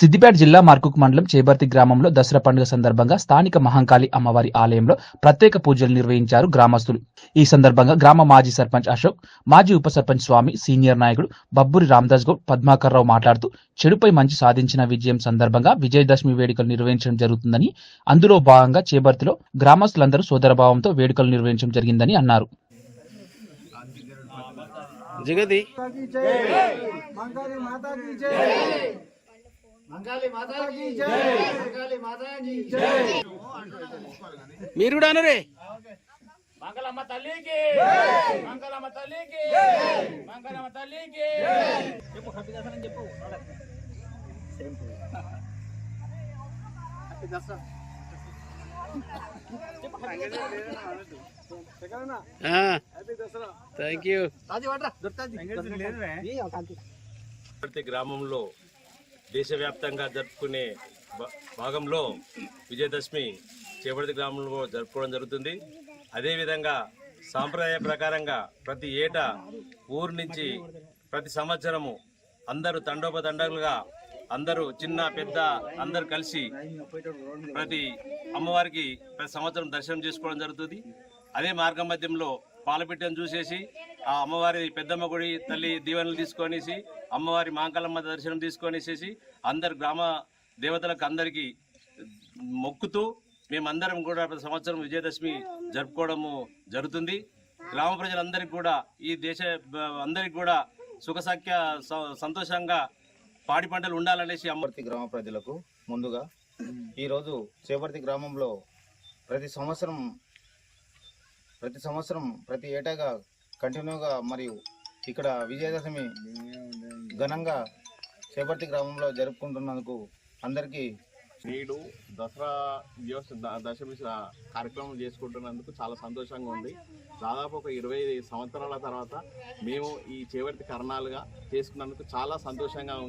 సిద్దిపేట జిల్లా మార్కుక్ మండలం చేబర్తి గ్రామంలో దసరా పండుగ సందర్భంగా స్థానిక మహంకాళి అమ్మవారి ఆలయంలో ప్రత్యేక పూజలు నిర్వహించారు గ్రామస్తులు. ఈ సందర్భంగా గ్రామ మాజీ సర్పంచ్ అశోక్ మాజీ ఉప సర్పంచ్ స్వామి సీనియర్ నాయకుడు బబ్బూరి రామదాస్ గౌడ్ పద్మాకర్ రావు మాట్లాడుతూ చెడుపై మంచి సాధించిన విజయం సందర్భంగా విజయదశమి వేడుకలు నిర్వహించడం జరుగుతుందని అందులో భాగంగా చేబర్తిలో గ్రామస్తులందరూ సోదరభావంతో వేడుకలు నిర్వహించడం జరిగిందని అన్నారు. జగది. మీరు కూడా అనరే. మంగళమ్మ తల్లికి. మంగళమ్మ తల్లికి. మంగళమ్మ తల్లికి. చెప్పు హ్యాపీ దసరా అని చెప్పు. థ్యాంక్ యూ ప్రతి గ్రామంలో దేశవ్యాప్తంగా జరుపుకునే భా- భాగంలో విజయదశమి చేపర్తి గ్రామంలో జరుపుకోవడం జరుగుతుంది. అదేవిధంగా సాంప్రదాయ ప్రకారంగా ప్రతి ఏటా ఊరు నుంచి ప్రతి సంవత్సరము అందరూ తండోపతండాలుగా అందరూ చిన్న పెద్ద అందరూ కలిసి ప్రతి అమ్మవారికి ప్రతి సంవత్సరం దర్శనం చేసుకోవడం జరుగుతుంది. అదే మార్గ మధ్యంలో పాలపిట్టను చూసేసి ఆ అమ్మవారి పెద్దమ్మ గుడి తల్లి దీవెనలు తీసుకొనేసి అమ్మవారి మాంకలమ్మ దర్శనం తీసుకొనేసేసి అందరు గ్రామ దేవతలకు అందరికీ మొక్కుతూ మేమందరం కూడా ప్రతి సంవత్సరం విజయదశమి జరుపుకోవడము జరుగుతుంది. గ్రామ ప్రజలందరికీ కూడా ఈ దేశ అందరికీ కూడా సుఖసఖ్య స- సంతోషంగా పాడి పంటలు ఉండాలనేసి అమ్మ గ్రామ ప్రజలకు ముందుగా ఈరోజు చేపర్తి గ్రామంలో ప్రతి సంవత్సరం ప్రతి సంవత్సరం ప్రతి ఏటాగా కంటిన్యూగా మరియు ఇక్కడ విజయదశమి ఘనంగా చేపర్తి గ్రామంలో జరుపుకుంటున్నందుకు అందరికీ నేడు దసరా దివస దశమి కార్యక్రమం చేసుకుంటున్నందుకు చాలా సంతోషంగా ఉంది. దాదాపు ఒక ఇరవై సంవత్సరాల తర్వాత మేము ఈ చేవర్తి కరణాలుగా చేసుకున్నందుకు చాలా సంతోషంగా ఉంది.